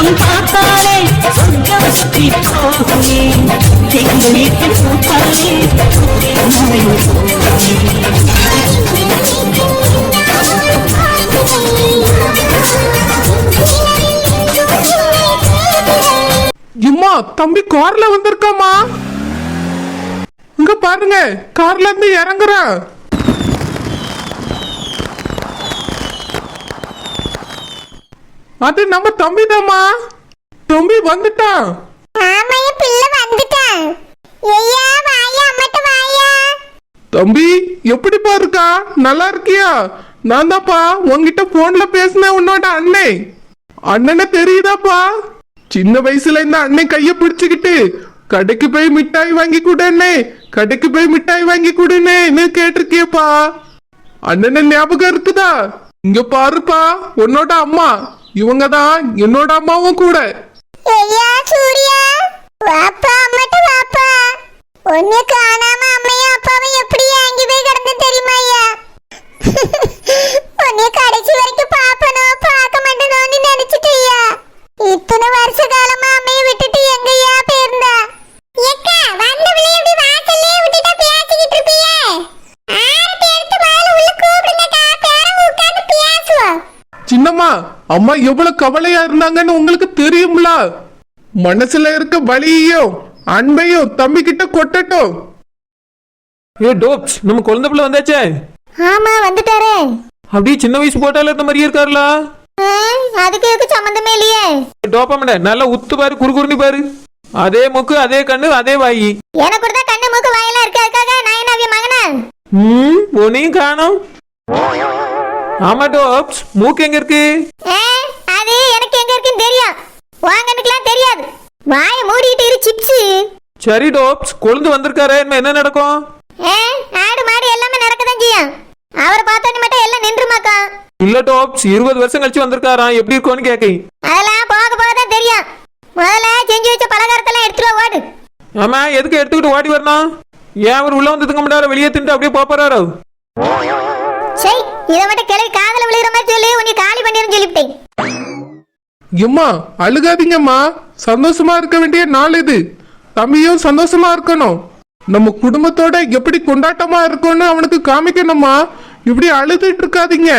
சொர்க்கம் பார்த்தாலே சொர்க்கம் சுற்றி போகுமே. எங்க வீட்டு பூத்தாலே மழையும் இம்மா தம்பி கார்ல வந்திருக்காமா இங்க பாருங்க கார்ல இருந்து இறங்குறேன் அது நம்ம தம்பி தம்பி வந்துட்டான். ஆமாயா பிள்ளை வந்துட்டான். ஐயா வாயா அம்மட்ட வாயா. தம்பி எப்படிப்பா இருக்கா? நல்லா இருக்கியா? நான் தான்ப்பா உன்கிட்ட போன்ல பேசினேன் உன்னோட அண்ணே. அண்ணனை தெரியுதாப்பா? சின்ன வயசுல இந்த அண்ணன் கைய பிடிச்சுக்கிட்டு கடைக்கு போய் மிட்டாய் வாங்கி கொடுண்ணே கடைக்கு போய் மிட்டாய் வாங்கி கொடுன்னு கேட்டிருக்கியப்பா. அண்ணனை ஞாபகம் இருக்குதா? இங்க பாருப்பா உன்னோட அம்மா. இவங்க தான் என்னோட அம்மாவும் கூட. ஐயா சூர்யா. வாப்பா அம்மட்ட வாப்பா. ஒன்னு காணாம அம்மையும் அப்பாவும் எப்படி ஏங்கி போய் கிடந்து தெரியுமா ஐயா? உன்னை கடைசி வரைக்கும் பாப்பனோ பார்க்க மாட்டேனோன்னு நினைச்சிட்டு ஐயா. இத்தனை வருஷ காலமா அம்மையை விட்டுட்டு எங்கய்யா போயிருந்தா? ஏக்கா வந்த எப்படி வாசல்லே விட்டுட்டா பேசிக்கிட்டு இருப்பியே ஆரத்தி எடுத்து முதல்ல உள்ள கூப்பிடுங்கக்கா பேரங்க உட்கார்ந்து பேசுவோம் சின்னம்மா அம்மா எவ்வளவு கவலையா இருந்தாங்கன்னு உங்களுக்கு தெரியும்ல? மனசுல இருக்க வலியையும் அன்பையும் தம்பி கிட்ட கொட்டட்டும். ஏ டோப்ஸ் நம்ம குழந்தை பிள்ளை வந்தாச்சே. ஆமா வந்துட்டாரே. அப்படியே சின்ன வயசு போட்டால இருந்த மாதிரியே இருக்காருல? அதுக்கு எதுக்கு சம்மந்தமே இல்லையே. டோப்பாமட நல்லா உத்து பாரு குறுகுறுனி பாரு. அதே மூக்கு அதே கண்ணு அதே வாயி. எனக்கு கூட தான் கண்ணு மூக்கு வாயெல்லாம் இருக்கு அதுக்காக நான் என்ன மகனா? ம் உன்னையும் காணோம். ஆமா டோப்ஸ். மூக்கு எங்க இருக்கு? அது எனக்கு எங்க இருக்குன்னு தெரியும். வாங்கனுக்குலாம் தெரியாது. வாயை மூடிட்டு இரு சிப்ஸ். சரி டோப்ஸ். கொழுந்து வந்திருக்காரு என்ன நடக்கும்? ஏ ஆடு மாடு எல்லாமே நடக்கதான் செய்யும். அவரை பார்த்தோன்னு மட்டும் எல்லாம் நின்றுமாக்கா. இல்ல டோப்ஸ். இருபது வருஷம் கழிச்சு வந்திருக்காராம். எப்படி இருக்கும்னு கேக்கை. அதெல்லாம் போக போக தான் தெரியும். முதல்ல செஞ்சு வச்ச பலகாரத்தெல்லாம் எடுத்துட்டு ஓடு. ஆமா எதுக்கு எடுத்துக்கிட்டு ஓடி வரணும்? ஏன் அவர் உள்ள வந்து தூங்க மாட்டாரு வெளியே தின்ட்டு அப்படியே போறாரு? சரி இதை மட்டும் கிளவி காதல விழுகிற மாதிரி சொல்லி உன்னை காலி பண்ணிருன்னு சொல்லிவிட்டேன். எம்மா அழுகாதீங்கம்மா. சந்தோஷமா இருக்க வேண்டிய நாள் இது. தம்பியும் சந்தோஷமா இருக்கணும். நம்ம குடும்பத்தோட எப்படி கொண்டாட்டமா இருக்கும்னு அவனுக்கு காமிக்கணும்மா. இப்படி அழுதுட்டு இருக்காதீங்க.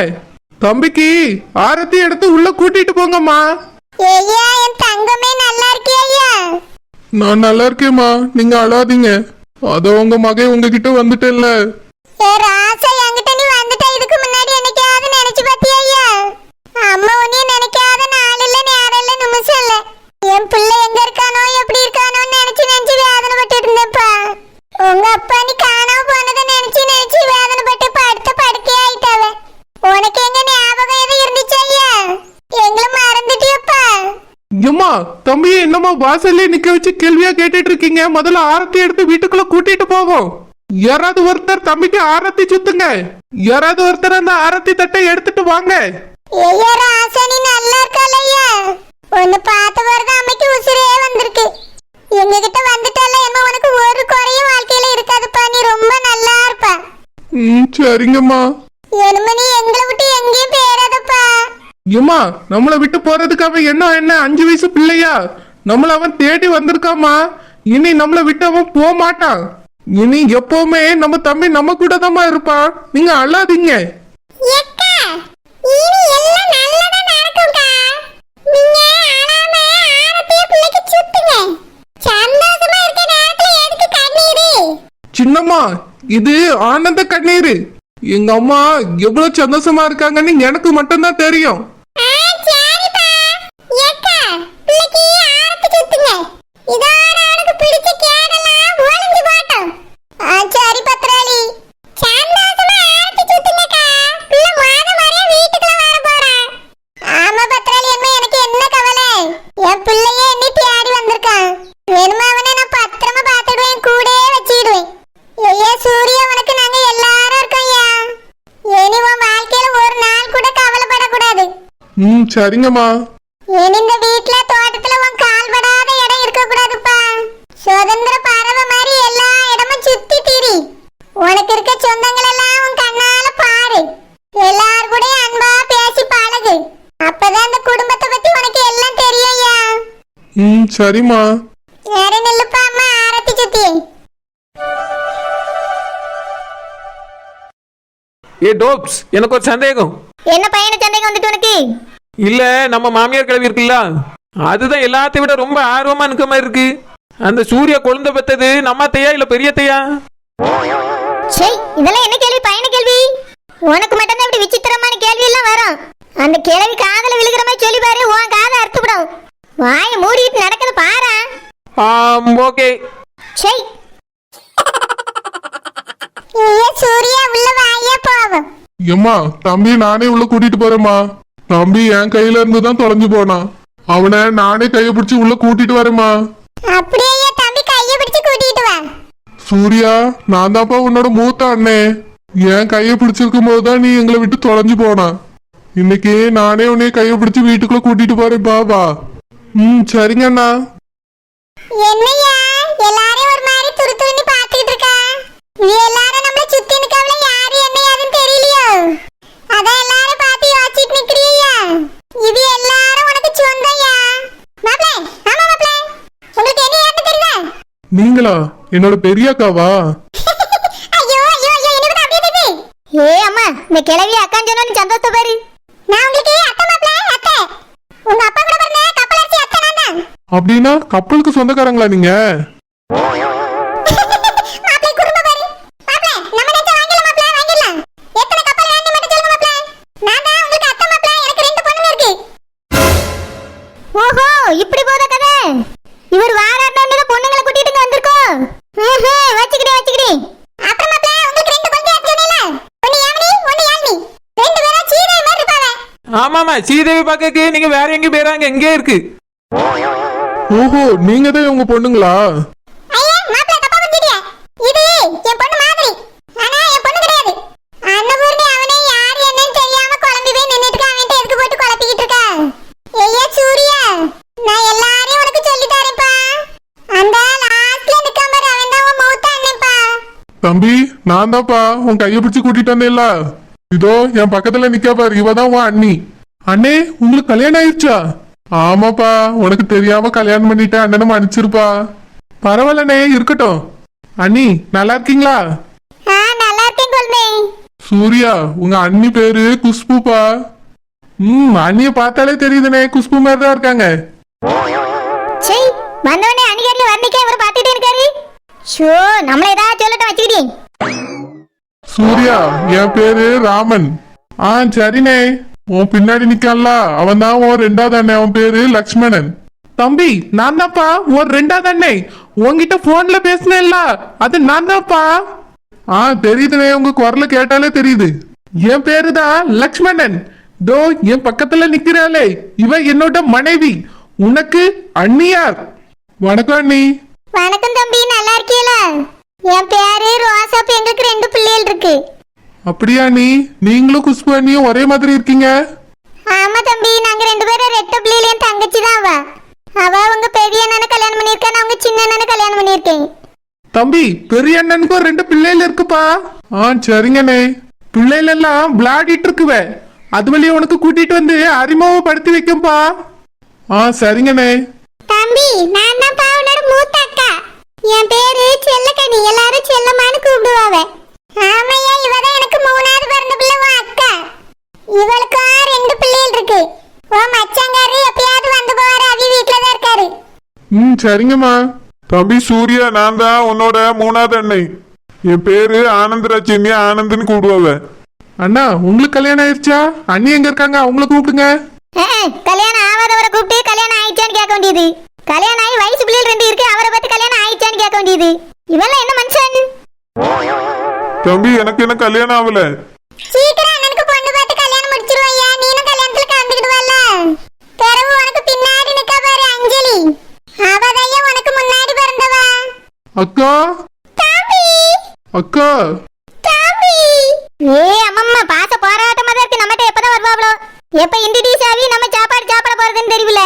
தம்பிக்கு ஆரத்தி எடுத்து உள்ள கூட்டிட்டு போங்கம்மா. ஐயா என் தங்கமே நல்லா இருக்கியா ஐயா நான் நல்லா இருக்கேம்மா. நீங்க அழாதீங்க. அதோ உங்க மகன் உங்ககிட்ட வந்துட்டேன்ல. ஏ அம்மா உன்னைய நினைக்காத நாள் இல்ல நேரம் இல்ல நிமிஷம் இல்ல என் பிள்ளை எங்க இருக்கானோ எப்படி இருக்கானோன்னு நினைச்சு நினைச்சு வேதனைப்பட்டு இருந்தேன்ப்பா உங்க அப்பா நீ காணாம போனதை நினைச்சு நினைச்சு வேதனைப்பட்டு படுத்த படுக்கையா ஆயிட்டாவ உனக்கு எங்க ஞாபகம் எதுவும் இருந்துச்சு ஐயா எங்களை மறந்துட்டியப்பா. எம்மா தம்பியை என்னம்மா வாசல்லே நிக்க வச்சு கேள்வியா கேட்டுட்டு இருக்கீங்க. முதல்ல ஆரத்தி எடுத்து வீட்டுக்குள்ள கூட்டிட்டு போவோம். யாராவது ஒருத்தர் தம்பிக்கு ஆரத்தி சுத்துங்க. யாராவது ஒருத்தர் அந்த ஆரத்தி தட்டை எடுத்துட்டு வாங்க. ஐயா ராசா நீ நல்லா இருக்கல ஐயா உன்னை பார்த்த பிறகு அம்மைக்கு உசுரே வந்திருக்கு. எங்க கிட்ட வந்துட்டால என்ன உனக்கு ஒரு குறையும் வாழ்க்கையில இருக்காதுப்பா. நீ ரொம்ப நல்லா இருப்ப. ம் சரிங்கம்மா. இனிமே நீ எங்களை விட்டு எங்கேயும் போயிடாதப்பா. எம்மா நம்மளை விட்டு போறதுக்கு அவன் என்ன என்ன அஞ்சு வயசு பிள்ளையா? நம்மள அவன் தேடி வந்திருக்காமா இனி நம்மளை விட்டு அவன் போக மாட்டான் இனி எப்பவுமே நம்ம தம்பி நம்ம கூட இருப்பான். நீங்க அழாதீங்க எக்கா இனி எல்லாம் நல்லதா நடக்கும்க்கா நீங்க அழாம ஆரத்திய பிள்ளைக்கு சுத்துங்க சந்தோஷமா இருக்க நேரத்துல எதுக்கு கண்ணீரு சின்னம்மா இது ஆனந்த கண்ணீர். எங்க அம்மா எவ்வளவு சந்தோஷமா இருக்காங்கன்னு எனக்கு மட்டும்தான் தெரியும் ஆ, சரிப்பா. ஏக்கா, பிள்ளைக்கு ஆரத்தி சுத்துங்க. இதோட அவனுக்கு பிடிச்ச கேடெல்லாம் ஒளிஞ்சு போகட்டும். ஆ, சரி பத்ராளி. சந்தோஷமா ஆரத்தி சுத்துங்கக்கா. பிள்ளை முத முறையா வீட்டுக்குள்ள வரப் போறான். ஆமா பத்ராளி அம்மா, எனக்கு என்ன கவலை? என் பிள்ளையே என்னை தேடி வந்திருக்கான். வேணுமா அவனை நான் பத்திரமா பார்த்துடுவேன், கூடயே வச்சிடுவேன். ஐயா, சூர்யா, உனக்கு நாங்க எல்லாரும் இருக்கோம்யா. இனி உன் வாழ்க்கையில ஒரு நாள் கூட கவலைப்படக்கூடாது ம் சரிங்கம்மா. இந்த வீட்ல தோட்டத்துல உன் கால் படாத இடம் இருக்க கூடாதுப்பா சுதந்திர பறவை மாதிரி எல்லா இடமும் சுத்தி திரி. உனக்கு இருக்க சொந்தங்கள் எல்லாம் உன் கண்ணால பாரு. எல்லார் கூடயும் அன்பா பேசி பழகு. அப்பதான் அந்த குடும்பத்தை பத்தி உனக்கு எல்லாம் தெரியும்யா ம் சரிம்மா. வேற நில்லுப்பா அம்மா ஆரத்தி சுத்தி. ஏ டோப்ஸ் எனக்கு ஒரு சந்தேகம். என்ன பையனை சந்தேகம் வந்துட்டு உனக்கு? இல்ல நம்ம மாமியார் கிழவி இருக்குல்ல? அதுதான் எல்லாத்தையும் விட ரொம்ப ஆர்வமா இருக்க மாதிரி இருக்கு. அந்த சூர்யா குழந்தை பெத்தது நம்ம அத்தையா இல்ல பெரிய சே இதெல்லாம் என்ன கேள்வி? பையன கேள்வி? உனக்கு மட்டும்தான் இப்படி விசித்திரமான கேள்வி எல்லாம் வரும். அந்த கேள்வி காதல விழுகிற மாதிரி சொல்லி பாரு உன் காதை அறுத்துவிடும். வாயை மூடிட்டு நடக்கிறது பாரா ஓகே. சே சூர்யா உள்ள வாயே போவோம் எம்மா தம்பி நானே உள்ள கூட்டிட்டு போறேம்மா. தம்பி என் கையில இருந்து தான் தொலைஞ்சு போனான் அவனை நானே கையை பிடிச்சு உள்ள கூட்டிட்டு வரேம்மா. அப்படியே தம்பி கையை பிடிச்சு கூட்டிட்டு வா. சூர்யா நான் தான்ப்பா உன்னோட மூத்த அண்ணே. என் கையை பிடிச்சிருக்கும் போது தான் நீ எங்களை விட்டு தொலைஞ்சு போனா. இன்னைக்கு நானே உன்னைய கையை பிடிச்சு வீட்டுக்குள்ள கூட்டிட்டு போறேன்ப்பா வா ம் சரிங்க அண்ணா. என்னையா எல்லாரும் ஒரு மாதிரி துரு துருன்னு பாத்துக்கிட்டு இருக்கா இது எல்லாரும் நம்மள சுத்தி நிக்கவல யாரு என்ன யாருன்னு தெரியலையோ அதான் எல்லாரும் பார்த்து யோசிச்சுட்டு நிக்கிறியா இது எல்லாரும் உனக்கு சொந்தம்யா மாப்ள ஆமா மாப்ள உங்களுக்கு என்ன யாருன்னு தெரியுதா நீங்களா என்னோட பெரிய அக்காவா? ஏ அம்மா இந்த கிழவி அக்கான்னு சொன்னா சந்தோஷத்தை பாரு. நான் உங்களுக்கு அத்தை மாப்ள அத்தை. உங்க அப்பா கூட பிறந்த கப்பல் அரிசி அத்தை நான் தான். அப்படின்னா கப்பலுக்கு சொந்தக்காரங்களா நீங்க? எல்லாரையும் உனக்கு சொல்லி தரேன்ப்பா. அந்த லாஸ்ட்ல நிக்காம பாரு, அவன் தான் உன் மூத்த அண்ணன்ப்பா. தம்பி நான் தான்ப்பா உன் கையை பிடிச்சு கூட்டிட்டு வந்தேன்ல. இதோ என் பக்கத்துல நிக்கா பாரு இவதான் உன் அண்ணி. அண்ணே உங்களுக்கு கல்யாணம் ஆயிடுச்சா ஆமாப்பா உனக்கு தெரியாம கல்யாணம் பண்ணிட்டேன் அண்ணனை மன்னிச்சிருப்பா. பரவாயில்லண்ணே இருக்கட்டும். அண்ணி நல்லா இருக்கீங்களா? நல்லா இருக்கேன் குழந்தை. சூர்யா உங்க அண்ணி பேரு குஷ்புப்பா. ம் அண்ணிய பார்த்தாலே தெரியுதுண்ணே குஷ்பு மாதிரி தான் இருக்காங்க. சே வந்தவனே அணிகரில வர்ணிக்க இவரை பார்த்துட்டே இருக்காரு. ஷோ நம்மள ஏதாவது சொல்லட்டும் வச்சுக்கிட்டே சூர்யா என் பேரு ராமன். ஆ சரிண்ணே. உன் பின்னாடி நிக்கான்ல அவன் தான் உன் ரெண்டாவது அண்ணன் அவன் பேரு லக்ஷ்மணன். தம்பி நான் தான்ப்பா உன் ரெண்டாவது அண்ணன் உன்கிட்ட போன்ல பேசினேன்ல அது நான் தான்ப்பா. ஆ தெரியுதுண்ணே உங்க குரல கேட்டாலே தெரியுது. என் பேரு தான் லக்ஷ்மணன். தோ என் பக்கத்துல நிக்கிறாளே இவ என்னோட மனைவி. உனக்கு அண்ணியார். வணக்கம் அண்ணி. வணக்கம் தம்பி நல்லா இருக்கீங்களா? என் பேரு ரோசாப்பு எங்களுக்கு ரெண்டு பிள்ளைகள் இருக்கு. அப்படியா நீ? நீங்களும் குஷ்பு அண்ணியும் ஒரே மாதிரி இருக்கீங்க? ஆமா தம்பி நாங்க ரெண்டு பேரும் ரெட்ட பிள்ளையில என் தங்கச்சி தான் அவ. அவ உங்க பெரிய அண்ணனை கல்யாணம் பண்ணிருக்கா நான் உங்க சின்ன அண்ணனை கல்யாணம் பண்ணிருக்கேன் தம்பி பெரிய அண்ணனுக்கும் ரெண்டு பிள்ளைகள் இருக்குப்பா. ஆ சரிங்கண்ணே. பிள்ளைகள் எல்லாம் விளையாடிட்டு இருக்குவே. அது வழியா உனக்கு கூட்டிட்டு வந்து அறிமுகப்படுத்தி வைக்கும்பா. ஆ சரிங்கண்ணே. தம்பி நான் தான் பாவனோட மூத்த அக்கா. என் பேரு செல்லக்கனி எல்லாரும் செல்லம்மான்னு கூப்பிடுவாவ. ஆமையா இவ தான் எனக்கு மூணாவது பிறந்த பிள்ளை உன் அக்கா இவளுக்கும் ரெண்டு பிள்ளைகள் இருக்கு. உன் மச்சாங்காரு எப்பயாவது வந்து போவாரு அவி வீட்டுல தான் இருக்காரு. ம் சரிங்கம்மா. தம்பி சூர்யா நான் தான் உன்னோட மூணாவது அண்ணன் என் பேரு ஆனந்தராஜ் என்னைய ஆனந்த்னு கூப்பிடுவாவ அண்ணா உங்களுக்கு கல்யாணம் ஆயிடுச்சா அண்ணி எங்க இருக்காங்க? அவங்கள கூப்பிடுங்க. கல்யாணம் ஆகாதவரை கூப்பிட்டு கல்யாணம் ஆயிடுச்சான்னு கேட்க வேண்டியது. கல்யாணம் ஆகி வயசு பிள்ளைகள் ரெண்டு இருக்கு அவரை பார்த்து கல்யாணம் ஆயிடுச்சான்னு கேட்க வேண்டியது. இவெல்லாம் என்ன மனுஷன்? தம்பி எனக்கு என்ன கல்யாணம் ஆகல சீக்கிரம் அண்ணனுக்கு பொண்ணு பார்த்து கல்யாணம் முடிச்சிருவோம் ஐயா நீனும் கல்யாணத்துல கலந்துக்கிடுவல்ல பிறகு உனக்கு பின்னாடி நிக்க பாரு அஞ்சலி அவதையும் உனக்கு முன்னாடி பிறந்தவ அக்கா? அக்கா? ஏ அம்மம்மா பாச போராட்டமா தான் இருக்கு. நம்மகிட்ட எப்பதான் வருவாங்களோ எப்ப இந்தி டீ சாவி நம்ம சாப்பாடு சாப்பிட போறதுன்னு தெரியல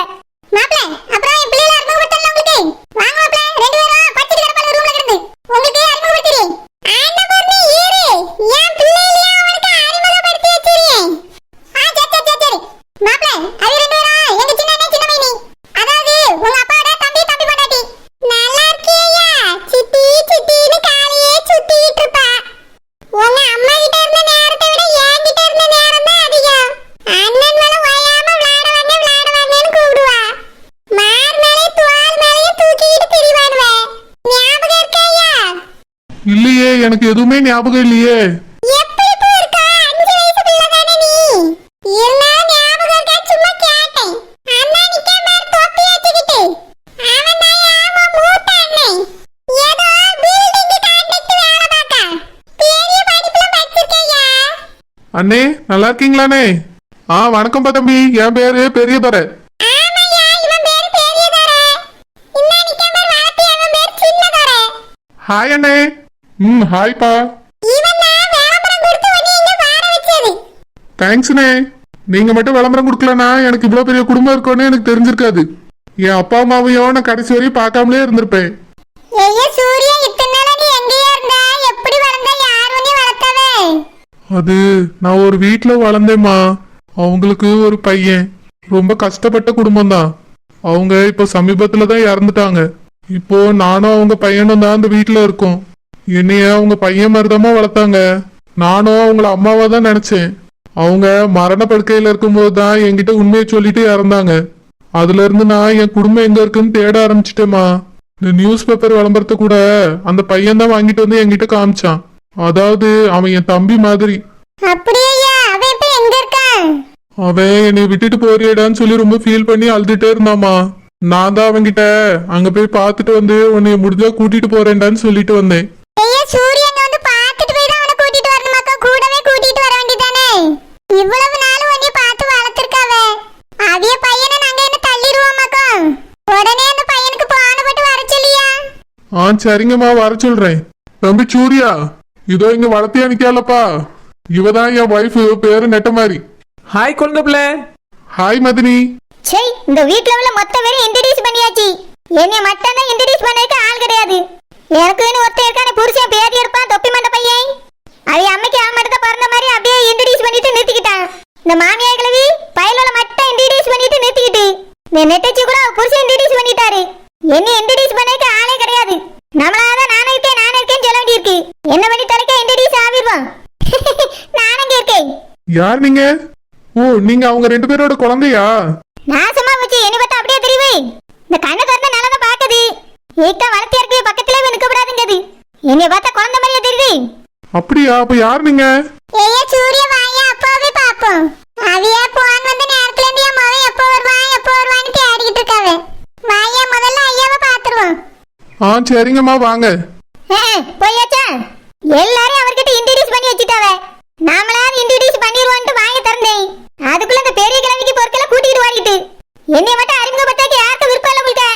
மாப்ள அப்புறம் என் பிள்ளைல அறிமுகப்படுத்தல உங்களுக்கு வாங்க மாப்ள ரெண்டு பேரும் பச்சிட்டு கிடப்பால ரூம்ல கிடந்து உங்களுக்கு அறிமுகப்படுத்துறேன் ஆண்டவர்னே ஈரு என் பிள்ளைல அவனுக்கு அறிமுகப்படுத்தி வச்சிருக்கேன் ஆ சரி சரி சரி சரி மாப்ள அது ரெண்டு பேரும் எங்க சின்ன அண்ணன் சின்ன மைனி அதாவது உங்க அப்பாவோட ஒண்ணுமே ஞாபகம் இல்லையே எப்படி பூ இருக்கா அஞ்சு வயசு பிள்ளை தானே நீ இருந்தாலும் ஞாபகம் இருக்கா சும்மா கேட்டேன் அண்ணா நிக்க மாதிரி தொப்பி வச்சுக்கிட்டு அவன் தான் ஆமா மூத்த அண்ணன் ஏதோ பில்டிங் கான்ட்ராக்ட் வேலை பார்க்க பெரிய படிப்புல படிச்சிருக்கையா? அண்ணே நல்லா இருக்கீங்களாண்ணே? ஆ வணக்கம்ப்பா தம்பி. என் பேரு பெரியதுரை ஆமாய்யா இவன் பேரு பெரியதோர இன்னா நிக்க மாதிரி வளர்த்தி அவன் பேரு சின்னதோர ஹாய் அண்ணே. ம் ஹாய்ப்பா தேங்க்ஸ்ண்ணே நீங்க மட்டும் விளம்பரம் கொடுக்கலனா எனக்கு இவ்வளவு பெரிய குடும்பம் இருக்கும்னு எனக்கு தெரிஞ்சிருக்காது. என் அப்பா அம்மாவையும் நான் கடைசி வரையும் பார்க்காமலே இருந்திருப்பேன். அது நான் ஒரு வீட்டில் வளர்ந்தேம்மா. அவங்களுக்கு ஒரு பையன். ரொம்ப கஷ்டப்பட்ட குடும்பம் தான் அவங்க இப்போ சமீபத்தில் தான் இறந்துட்டாங்க. இப்போ நானும் அவங்க பையனும் தான் அந்த வீட்டில் இருக்கோம். என்னைய அவங்க பையன் மாதிரிதாம்மா வளர்த்தாங்க? நானும் அவங்கள அம்மாவா தான் நினைச்சேன். அவங்க மரண படுக்கையில் இருக்கும்போது தான் என்கிட்ட உண்மையை சொல்லிட்டு இறந்தாங்க. அதுல இருந்து நான் என் குடும்பம் எங்க இருக்குன்னு தேட ஆரம்பிச்சிட்டேம்மா. இந்த நியூஸ் பேப்பர் விளம்பரத்தை கூட அந்த பையன் தான் வாங்கிட்டு வந்து என்கிட்ட காமிச்சான். அதாவது அவன் என் தம்பி மாதிரி. அவன் என்னை விட்டுட்டு போறியடான்னு சொல்லி ரொம்ப ஃபீல் பண்ணி அழுதுட்டே இருந்தாமா நான் தான் அவன்கிட்ட அங்க போய் பார்த்துட்டு வந்து உன்னை முடிஞ்சா கூட்டிட்டு போறேன்டான்னு சொல்லிட்டு வந்தேன். சூரியன் வந்து பார்த்துட்டு போய் தான் அவனை கூட்டிட்டு வரணுமாக்கா கூடவே கூட்டிட்டு வர வேண்டியதானே இவ்வளவு நாள் உன்னை பார்த்து வளர்த்திருக்காவ அவிய பையனை நாங்க என்ன தள்ளிடுவோமாக்கா உடனே அந்த பையனுக்கு பானை போட்டு வர சொல்லியா? ஆ சரிங்கம்மா வர சொல்றேன். தம்பி சூர்யா இதோ இங்க வளர்த்தியா நிக்காலப்பா இவதான் என் ஒய்ஃப் பேரு நெட்ட மாதிரி ஹாய் குழந்தை பிள்ளை ஹாய் மதினி. சே இந்த வீட்ல உள்ள மொத்த பேரும் இன்ட்ரடியூஸ் பண்ணியாச்சு. என்னைய மட்டும் தான் இன்ட்ரடியூஸ் பண்ணதுக்கு ஆள் கிடையாது எனக்குன்னு ஒருத்தன் இருக்கான புருஷன் பேதி இருப்பான் தொப்பி மண்ட பையன் அது அம்மைக்கு அவன் மட்டும் தான் பிறந்த மாதிரி அப்படியே இன்ட்ரடியூஸ் பண்ணிட்டு நிறுத்திக்கிட்டான் இந்த மாமியார் கிழவி பயலோட மட்டும் இன்ட்ரடியூஸ் பண்ணிட்டு நிறுத்திக்கிட்டு இந்த நெட்டச்சி கூட அவ புருஷன் இன்ட்ரடியூஸ் பண்ணிட்டாரு என்ன இன்ட்ரடியூஸ் பண்ணதுக்கு ஆளே கிடையாது நம்மளால நானும் இருக்கேன் நானும் இருக்கேன்னு சொல்ல வேண்டியிருக்கு என்ன பண்ணி தலைக்க இன்ட்ரடியூஸ் ஆகிடுவான் நானும் இங்க இருக்கேன் யார் நீங்க? ஓ நீங்க அவங்க ரெண்டு பேரோட குழந்தையா? நாசமா வச்சு என்ன பார்த்தா அப்படியே தெரியுவே இந்த கண்ணை திறந்த நல்லா பாக்குது ஏக்கா வளர்த்தியா இருக்கு பக்கத்துல நிக்க கூடாதுங்கிறது. என்னைய பார்த்தா குழந்தை மாதிரியே தெரியுது அப்படியா அப்ப யார் நீங்க? ஏய சூரிய வாயா அப்பாவே பாப்போம் அவிய போன் வந்த நேரத்துல இருந்து என் மகன் எப்போ வருவான் எப்போ வருவான்னு தேடிக்கிட்டு இருக்காவ. வாயா முதல்ல ஐயாவை பாத்துருவோம் ஆ சரிங்கம்மா வாங்க. போயாச்சா எல்லாரும் அவர்கிட்ட இன்ட்ரடியூஸ் பண்ணி வச்சுட்டாவ. நாமளாவது இன்ட்ரடியூஸ் பண்ணிடுவோன்ட்டு வாய திறந்தேன் அதுக்குள்ள இந்த பெரிய கிழவிக்கு பொருட்களை கூட்டிட்டு வாங்கிட்டு என்னை மட்டும் அறிமுகப்படுத்தாக்க யாருக்கும் விருப்பம் இல்லை உங்களுக்கு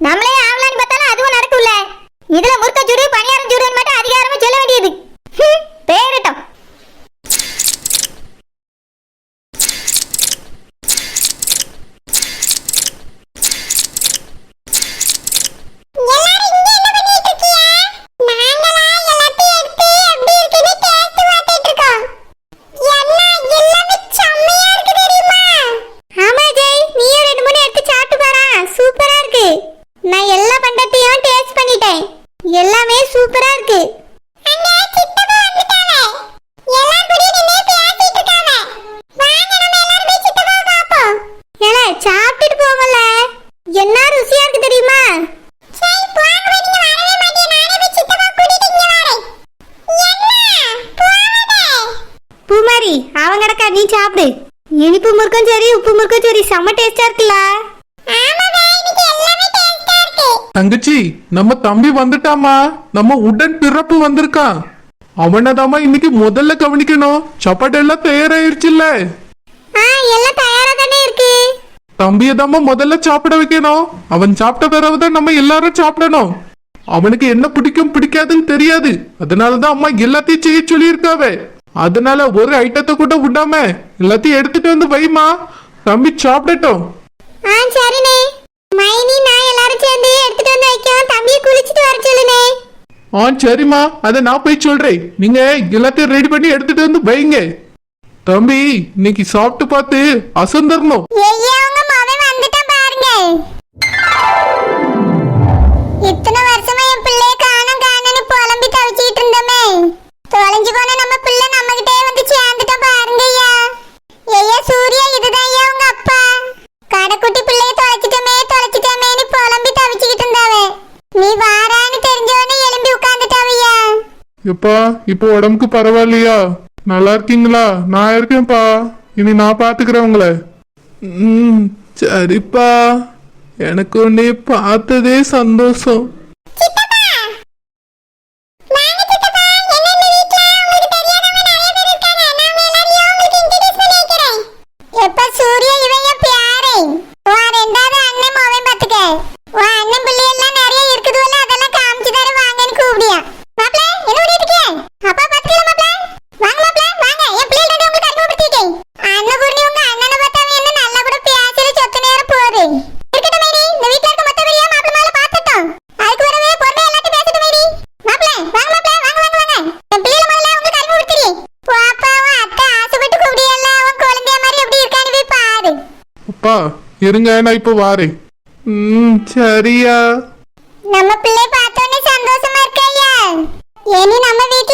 நம்மளே ஆவலான்னு பார்த்தாலும் அதுவும் நடக்கும்ல இதுல முறுக்க சுடு பணியாரம் சுடுன்னு மட்டும் அதிகாரமா சொல்ல வேண்டியது ஹம், பேரட்டும் எல்லாரும் இங்க என்ன பண்ணிட்டு இருக்கீங்க நாங்களா எல்லாத்தையும் எடுத்து எப்படி இருக்குன்னு டேஸ்ட் பார்த்துட்டு இருக்கோம் எல்லாம் எல்லாமே செம்மையா இருக்கு தெரியுமா ஆமா ஜெய் நீயும் ரெண்டு மூணு எடுத்து சாப்பிட்டு பாரா சூப்பரா இருக்கு நான் எல்லா பண்டத்தையும் டேஸ்ட் பண்ணிட்டேன் எல்லாமே சூப்பரா இருக்கு அங்க சித்தப்பா வந்துட்டாங்க எல்லாம் கூட நின்னு பேசிட்டு இருக்காங்க வாங்க நம்ம எல்லாரும் போய் சித்தப்பா பாப்போம் ஏல சாப்பிட்டுட்டு போவல என்ன ருசியா இருக்கு தெரியுமா சரி போங்க நீங்க வரவே மாட்டீங்க நானே போய் சித்தப்பா கூட்டிட்டு இங்க வரேன் என்ன போவாதே பூமாரி அவங்க கிடக்கா நீ சாப்பிடு இனிப்பு முறுக்கும் சரி உப்பு முறுக்கும் சரி செம்ம டேஸ்டா இருக்குல்ல தங்கச்சி நம்ம தம்பி வந்துட்டாமா நம்ம உடன் பிறப்பு வந்திருக்கான். அவனதாம்மா இன்னைக்கு முதல்ல கவனிக்கணும். சாப்பாடு எல்லாம் தயாராயிருச்சுல்ல எல்லாம் தயாரா தானே இருக்கு தம்பியதாம்மா முதல்ல சாப்பிட வைக்கணும். அவன் சாப்பிட்ட பிறகுதான் நம்ம எல்லாரும் சாப்பிடணும். அவனுக்கு என்ன பிடிக்கும் பிடிக்காதுன்னு தெரியாது. அதனாலதான் அம்மா எல்லாத்தையும் செய்ய சொல்லியிருக்காவே. அதனால ஒரு ஐட்டத்தை கூட விடாம எல்லாத்தையும் எடுத்துட்டு வந்து வைமா தம்பி சாப்பிடட்டும். சரிண்ணே. மைனி நான் எல்லாரும் சேர்ந்து எடுத்துட்டு வந்து வைக்கோம் தம்பியை குளிச்சிட்டு வர சொல்லுனே. ஆ சரிம்மா. அதை நான் போய் சொல்றேன். நீங்க எல்லாத்தையும் ரெடி பண்ணி எடுத்துட்டு வந்து வைங்க. தம்பி இன்னைக்கு சாப்பிட்டு பார்த்து அசந்தரணும். ஐயா உங்க மகன் வந்துட்டான் பாருங்க. எப்பா இப்போ உடம்புக்கு பரவாயில்லையா? நல்லா இருக்கீங்களா? நான் இருக்கேன்ப்பா. இனி நான் பார்த்துக்கிறேன் உங்களை. ம் சரிப்பா. எனக்கு உன்னை பார்த்ததே சந்தோஷம். இருங்க நான் இப்போ வாரேன். ம் சரியா. நம்ம பிள்ளை பார்த்தோன்னே சந்தோஷமா இருக்கையா இனி நம்ம வீட்ல